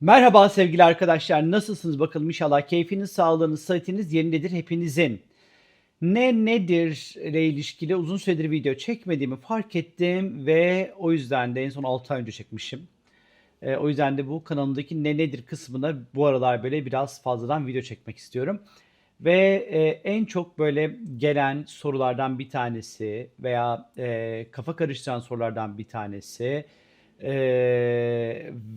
Merhaba sevgili arkadaşlar. Nasılsınız bakalım inşallah keyfiniz, sağlığınız, sıhhatiniz yerindedir hepinizin. Ne nedir ile ilişkili uzun süredir video çekmediğimi fark ettim ve o yüzden de en son 6 ay önce çekmişim. Ee, o yüzden de bu kanalımdaki ne nedir kısmına bu aralar böyle biraz fazladan video çekmek istiyorum. Ve e, en çok böyle gelen sorulardan bir tanesi veya e, kafa karıştıran sorulardan bir tanesi e,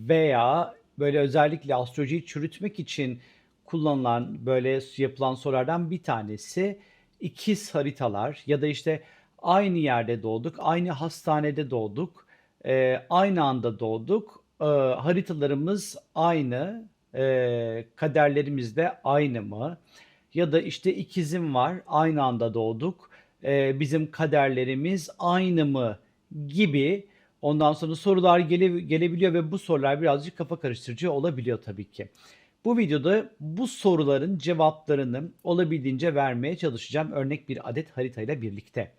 veya böyle özellikle astrolojiyi çürütmek için kullanılan böyle yapılan sorulardan bir tanesi ikiz haritalar ya da işte aynı yerde doğduk, aynı hastanede doğduk, e, aynı anda doğduk, e, haritalarımız aynı, e, kaderlerimiz de aynı mı? Ya da işte ikizim var, aynı anda doğduk, e, bizim kaderlerimiz aynı mı gibi ondan sonra sorular gele, gelebiliyor ve bu sorular birazcık kafa karıştırıcı olabiliyor tabii ki. Bu videoda bu soruların cevaplarını olabildiğince vermeye çalışacağım örnek bir adet haritayla birlikte.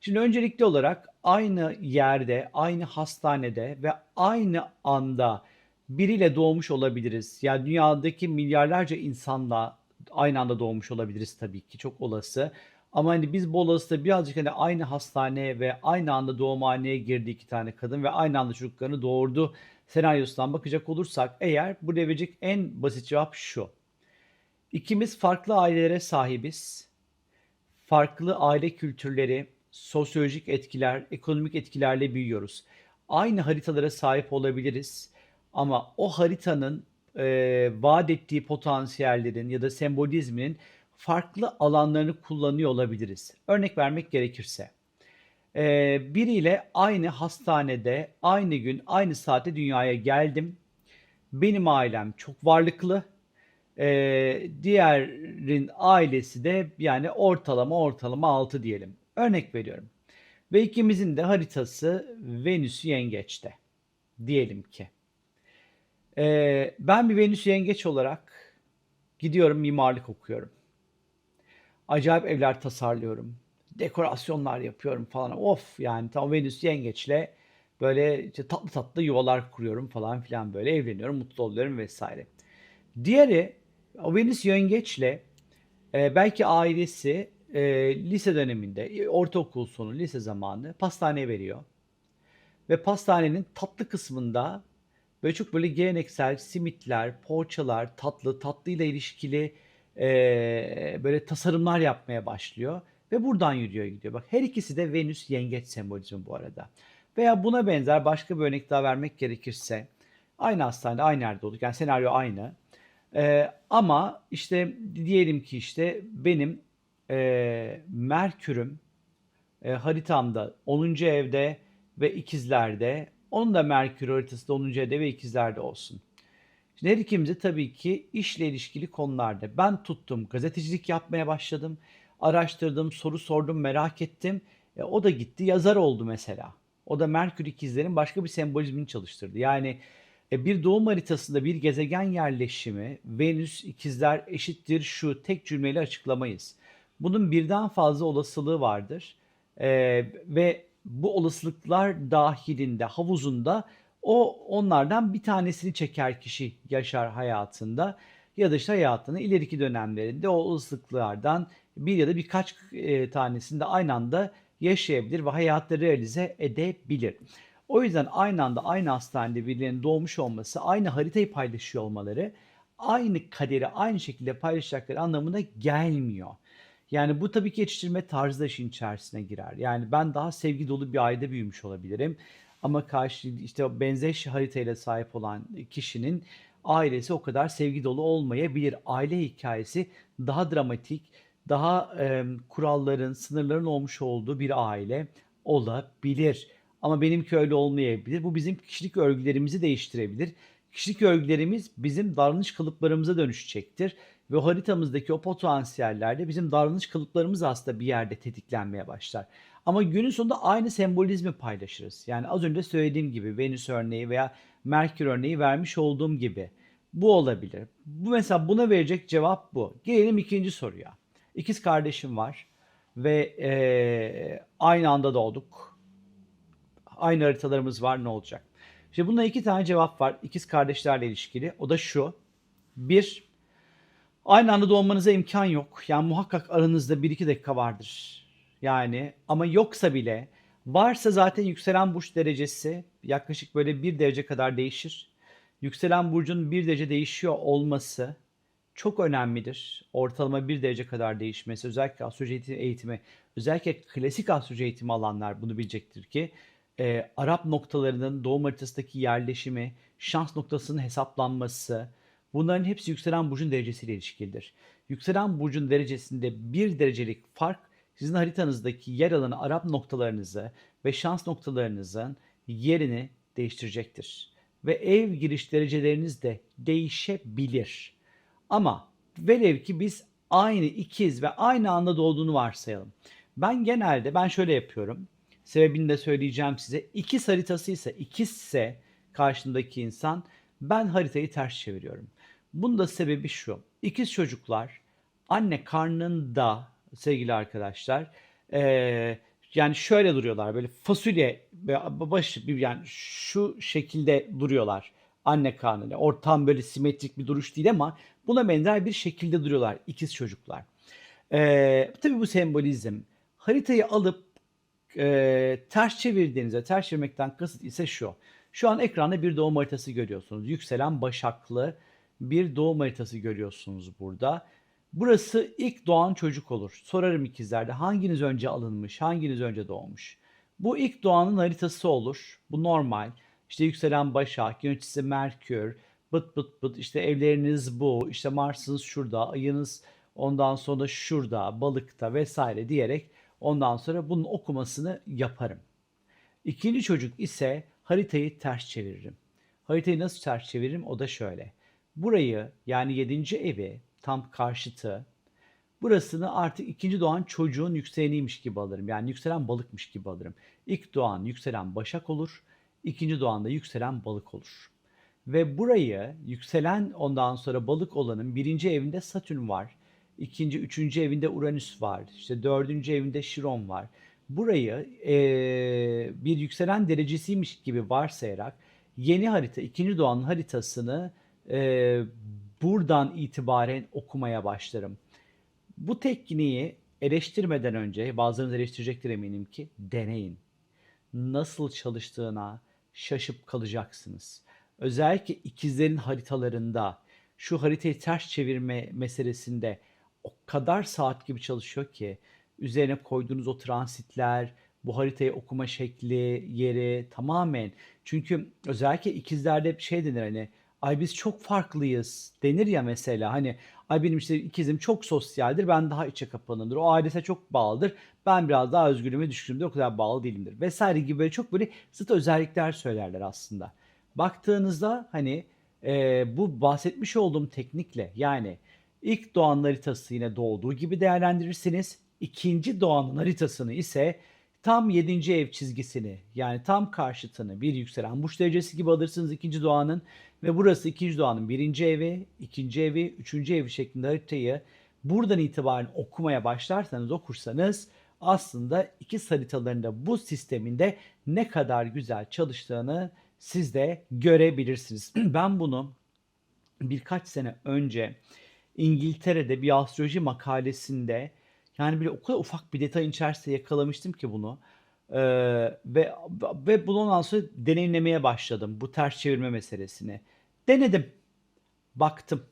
Şimdi öncelikli olarak aynı yerde, aynı hastanede ve aynı anda biriyle doğmuş olabiliriz. Yani dünyadaki milyarlarca insanla aynı anda doğmuş olabiliriz tabii ki çok olası. Ama hani biz bu olasılıkla birazcık hani aynı hastaneye ve aynı anda doğumhaneye girdi iki tane kadın ve aynı anda çocuklarını doğurdu senaryosundan bakacak olursak eğer bu verecek en basit cevap şu. İkimiz farklı ailelere sahibiz. Farklı aile kültürleri, sosyolojik etkiler, ekonomik etkilerle büyüyoruz. Aynı haritalara sahip olabiliriz ama o haritanın e, vaat ettiği potansiyellerin ya da sembolizminin farklı alanlarını kullanıyor olabiliriz. Örnek vermek gerekirse. E, biriyle aynı hastanede, aynı gün, aynı saatte dünyaya geldim. Benim ailem çok varlıklı. E, diğerin ailesi de yani ortalama ortalama 6 diyelim. Örnek veriyorum. Ve ikimizin de haritası Venüs yengeçte. Diyelim ki. Ee, ben bir Venüs yengeç olarak gidiyorum mimarlık okuyorum. Acayip evler tasarlıyorum. Dekorasyonlar yapıyorum falan. Of yani tam Venüs yengeçle böyle işte tatlı tatlı yuvalar kuruyorum falan filan böyle evleniyorum, mutlu oluyorum vesaire. Diğeri o Venüs yengeçle e, belki ailesi e, lise döneminde, e, ortaokul sonu, lise zamanı pastaneye veriyor. Ve pastanenin tatlı kısmında böyle çok böyle geleneksel simitler, poğaçalar, tatlı, tatlıyla ilişkili böyle tasarımlar yapmaya başlıyor. Ve buradan yürüyor gidiyor. Bak her ikisi de Venüs yengeç sembolizmi bu arada. Veya buna benzer başka bir örnek daha vermek gerekirse aynı hastanede aynı yerde olduk. Yani senaryo aynı. Ee, ama işte diyelim ki işte benim e, Merkür'üm e, haritamda 10. evde ve ikizlerde. Onun da Merkür haritası da 10. evde ve ikizlerde olsun. Şimdi her ikimizi tabii ki işle ilişkili konularda ben tuttum gazetecilik yapmaya başladım. Araştırdım, soru sordum, merak ettim. E, o da gitti yazar oldu mesela. O da Merkür ikizlerin başka bir sembolizmini çalıştırdı. Yani e, bir doğum haritasında bir gezegen yerleşimi Venüs ikizler eşittir şu tek cümleyle açıklamayız. Bunun birden fazla olasılığı vardır. E, ve bu olasılıklar dahilinde havuzunda o onlardan bir tanesini çeker kişi yaşar hayatında ya da işte hayatının ileriki dönemlerinde o olasılıklardan bir ya da birkaç e, tanesini de aynı anda yaşayabilir ve hayatı realize edebilir. O yüzden aynı anda aynı hastanede birilerinin doğmuş olması, aynı haritayı paylaşıyor olmaları, aynı kaderi aynı şekilde paylaşacakları anlamına gelmiyor. Yani bu tabii ki yetiştirme tarzı da işin içerisine girer. Yani ben daha sevgi dolu bir ailede büyümüş olabilirim. Ama karşı işte benzer haritayla sahip olan kişinin ailesi o kadar sevgi dolu olmayabilir. Aile hikayesi daha dramatik, daha e, kuralların, sınırların olmuş olduğu bir aile olabilir. Ama benimki öyle olmayabilir. Bu bizim kişilik örgülerimizi değiştirebilir. Kişilik örgülerimiz bizim davranış kalıplarımıza dönüşecektir. Ve haritamızdaki o potansiyellerde bizim davranış kalıplarımız aslında bir yerde tetiklenmeye başlar. Ama günün sonunda aynı sembolizmi paylaşırız. Yani az önce söylediğim gibi Venüs örneği veya Merkür örneği vermiş olduğum gibi. Bu olabilir. Bu mesela buna verecek cevap bu. Gelelim ikinci soruya. İkiz kardeşim var ve e, aynı anda doğduk. Aynı haritalarımız var ne olacak? İşte buna iki tane cevap var ikiz kardeşlerle ilişkili. O da şu. Bir, aynı anda doğmanıza imkan yok. Yani muhakkak aranızda bir iki dakika vardır. Yani ama yoksa bile varsa zaten yükselen burç derecesi yaklaşık böyle bir derece kadar değişir. Yükselen burcun bir derece değişiyor olması çok önemlidir. Ortalama bir derece kadar değişmesi özellikle astroloji eğitimi özellikle klasik astroloji eğitimi alanlar bunu bilecektir ki e, Arap noktalarının doğum haritasındaki yerleşimi, şans noktasının hesaplanması bunların hepsi yükselen burcun derecesiyle ilişkilidir. Yükselen burcun derecesinde bir derecelik fark sizin haritanızdaki yer alan Arap noktalarınızı ve şans noktalarınızın yerini değiştirecektir. Ve ev giriş dereceleriniz de değişebilir. Ama velev ki biz aynı ikiz ve aynı anda doğduğunu varsayalım. Ben genelde ben şöyle yapıyorum. Sebebini de söyleyeceğim size. İkiz haritası ise ikizse karşımdaki insan ben haritayı ters çeviriyorum. Bunun da sebebi şu. İkiz çocuklar anne karnında sevgili arkadaşlar eee, yani şöyle duruyorlar böyle fasulye ve baş yani şu şekilde duruyorlar anne karnıyla. Ortam böyle simetrik bir duruş değil ama buna benzer bir şekilde duruyorlar ikiz çocuklar. Ee, tabii bu sembolizm. Haritayı alıp e, ters çevirdiğinizde, ters çevirmekten kasıt ise şu. Şu an ekranda bir doğum haritası görüyorsunuz. Yükselen başaklı bir doğum haritası görüyorsunuz burada. Burası ilk doğan çocuk olur. Sorarım ikizlerde hanginiz önce alınmış, hanginiz önce doğmuş. Bu ilk doğanın haritası olur. Bu normal. İşte yükselen Başak, yöneticisi Merkür, bıt bıt bıt işte evleriniz bu, işte Mars'ınız şurada, ayınız ondan sonra şurada, balıkta vesaire diyerek ondan sonra bunun okumasını yaparım. İkinci çocuk ise haritayı ters çeviririm. Haritayı nasıl ters çeviririm? O da şöyle. Burayı yani yedinci evi tam karşıtı burasını artık ikinci doğan çocuğun yükseleniymiş gibi alırım. Yani yükselen balıkmış gibi alırım. İlk doğan yükselen başak olur. ikinci doğan da yükselen balık olur. Ve burayı yükselen ondan sonra balık olanın birinci evinde Satürn var. ikinci, üçüncü evinde Uranüs var. İşte dördüncü evinde Şiron var. Burayı eee, bir yükselen derecesiymiş gibi varsayarak yeni harita, ikinci doğanın haritasını eee, buradan itibaren okumaya başlarım. Bu tekniği eleştirmeden önce, bazılarınız eleştirecektir eminim ki, deneyin. Nasıl çalıştığına şaşıp kalacaksınız. Özellikle ikizlerin haritalarında şu haritayı ters çevirme meselesinde o kadar saat gibi çalışıyor ki üzerine koyduğunuz o transitler, bu haritayı okuma şekli, yeri tamamen. Çünkü özellikle ikizlerde hep şey denir hani ay biz çok farklıyız denir ya mesela hani ay benim işte ikizim çok sosyaldir ben daha içe kapanımdır o ailese çok bağlıdır ben biraz daha özgürlüğüme düşkündür o kadar bağlı değilimdir vesaire gibi böyle çok böyle zıt özellikler söylerler aslında. Baktığınızda hani e, bu bahsetmiş olduğum teknikle yani ilk doğan haritası yine doğduğu gibi değerlendirirsiniz. İkinci doğanın haritasını ise tam 7. ev çizgisini yani tam karşıtını bir yükselen burç derecesi gibi alırsınız ikinci doğanın ve burası ikinci doğanın birinci evi, ikinci evi, üçüncü evi şeklinde haritayı buradan itibaren okumaya başlarsanız okursanız aslında iki haritalarında bu sisteminde ne kadar güzel çalıştığını siz de görebilirsiniz. Ben bunu birkaç sene önce İngiltere'de bir astroloji makalesinde yani böyle o kadar ufak bir detay içerisinde yakalamıştım ki bunu. Ee, ve ve bunu ondan sonra deneyimlemeye başladım bu ters çevirme meselesini. Denedim. Baktım.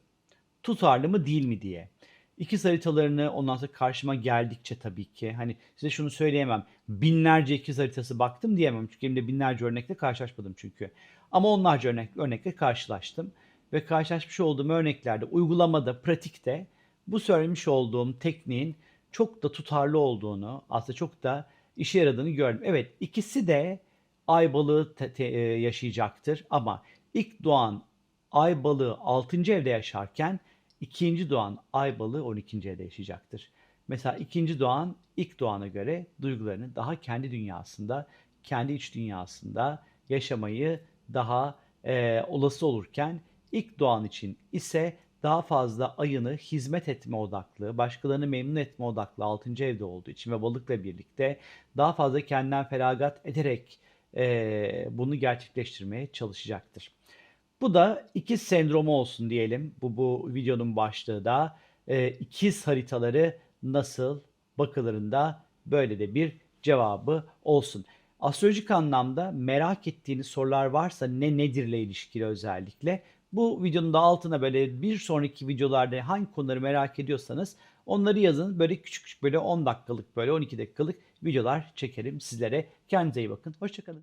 Tutarlı mı değil mi diye. İkiz haritalarını ondan sonra karşıma geldikçe tabii ki hani size şunu söyleyemem. Binlerce ikiz haritası baktım diyemem. Çünkü elimde binlerce örnekle karşılaşmadım çünkü. Ama onlarca örnek, örnekle karşılaştım. Ve karşılaşmış olduğum örneklerde, uygulamada, pratikte bu söylemiş olduğum tekniğin çok da tutarlı olduğunu, aslında çok da işe yaradığını gördüm. Evet, ikisi de ay balığı te- te- e, yaşayacaktır ama ilk doğan ay balığı 6. evde yaşarken ikinci doğan ay balığı 12. evde yaşayacaktır. Mesela ikinci doğan ilk doğana göre duygularını daha kendi dünyasında, kendi iç dünyasında yaşamayı daha e, olası olurken ilk doğan için ise daha fazla ayını hizmet etme odaklı, başkalarını memnun etme odaklı 6. evde olduğu için ve balıkla birlikte daha fazla kendinden feragat ederek eee, bunu gerçekleştirmeye çalışacaktır. Bu da ikiz sendromu olsun diyelim. Bu bu videonun başlığı da Eee, ikiz haritaları nasıl bakılırında böyle de bir cevabı olsun. Astrolojik anlamda merak ettiğiniz sorular varsa ne nedirle ilişkili özellikle bu videonun da altına böyle bir sonraki videolarda hangi konuları merak ediyorsanız onları yazın. Böyle küçük küçük böyle 10 dakikalık böyle 12 dakikalık videolar çekerim sizlere. Kendinize iyi bakın. Hoşçakalın.